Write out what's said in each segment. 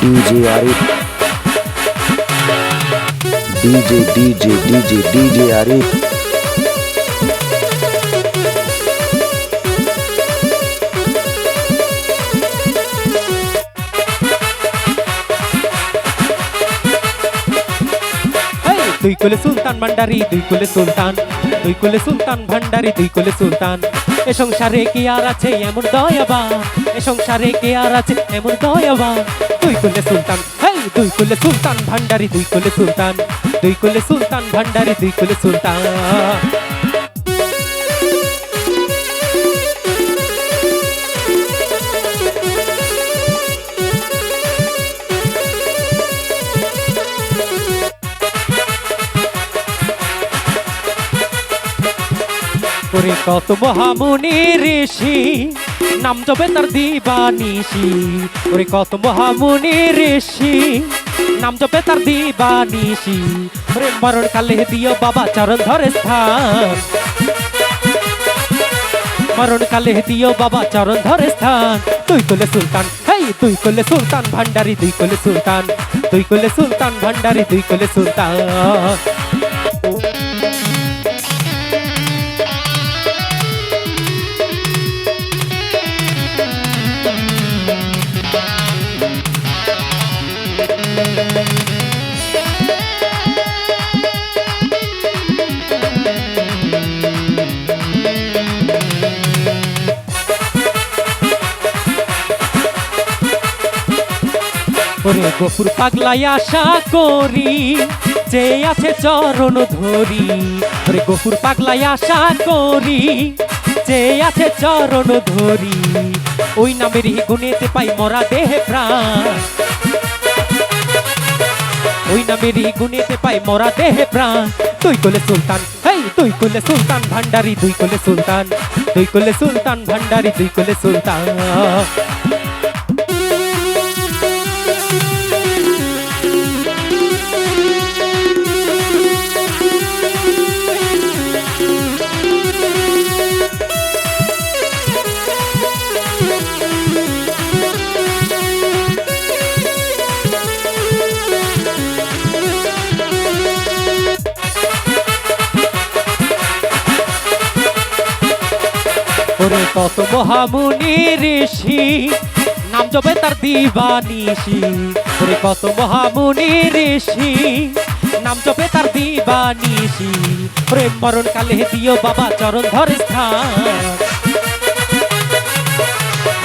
DJ Arif DJ DJ DJ DJ Arif হেই, দুই কোলে সুলতান ভান্ডারি দুই কোলে সুলতান দুই কোলে সুলতান ভান্ডারি দুই কোলে সুলতান এ সংসারে কি আর আছে এমন দয়াবান? এ সংসারে কি আর আছে এমন দয়াবান? দুই কোলে সুলতান, হেই, দুই কোলে সুলতান ভান্ডারি, দুই কোলে সুলতান, দুই কোলে সুলতান ভান্ডারি, দুই কোলে সুলতান। করে কত মহামুনি ঋষি, নাম জপে তার দিবানিশি ওরে কত মহামুনি ঋষি, নাম জপে তার দিবানিশি ওরে মরণ কালে দিও বাবা চরণ ধরে স্থান। মরণ কালে দিও বাবা চরণ ধরে স্থান। তুই কোলে সুলতান, হেই, তুই কোলে সুলতান ভান্ডারি দুই কোলে সুলতান। তুই কোলে সুলতান ভান্ডারি দুই কোলে সুলতান। ওরে গফুর পাগলাই আশা করি, যে আছে চরণ ধরি। ওরে গফুর পাগলাই আশা করি, যে আছে চরণ ধরি। ওই নামের গুণেতে পাই মরা দেহে প্রাণ। ওই নামেরই গুণেতে পাই মরা দেহে প্রাণ। তুই কোলে সুলতান, হেই তুই কোলে সুলতান ভান্ডারি দুই কোলে সুলতান তুই কোলে সুলতান ভান্ডারি দুই কোলে সুলতান। ওরে কত মহামুনি ঋষি, নাম জপে তার দিবানিশি ওরে কত মহামুনি ঋষি, নাম জপে তার দিবানিশি ওরে মরণ কালে দিও বাবা চরণ ধরে স্থান।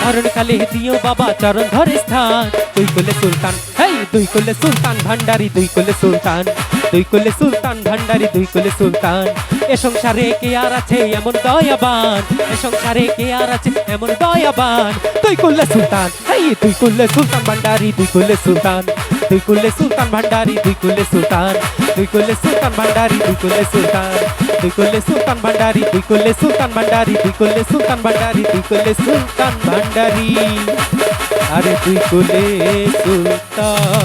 মরণ কালে দিও বাবা চরণ ধরে স্থান। দুই কোলে সুলতান, হেই, দুই কোলে সুলতান ভান্ডারি দুই কোলে সুলতান। দুই কোলে সুলতান ভান্ডারি দুই কোলে সুলতান। এ সংসারে কে আর আছে এমন দয়াবান এ সংসারে কে আর আছে এমন দয়াবান দুই কোলে সুলতান হেই দুই কোলে সুলতান ভান্ডারি দুই কোলে সুলতান দুই কোলে সুলতান ভান্ডারি দুই কোলে সুলতান দুই কোলে সুলতান ভান্ডারি দুই কোলে সুলতান দুই কোলে সুলতান ভান্ডারি দুই কোলে সুলতান ভান্ডারি দুই কোলে সুলতান ভান্ডারি দুই কোলে সুলতান ভান্ডারি আরে দুই কোলে সুলতান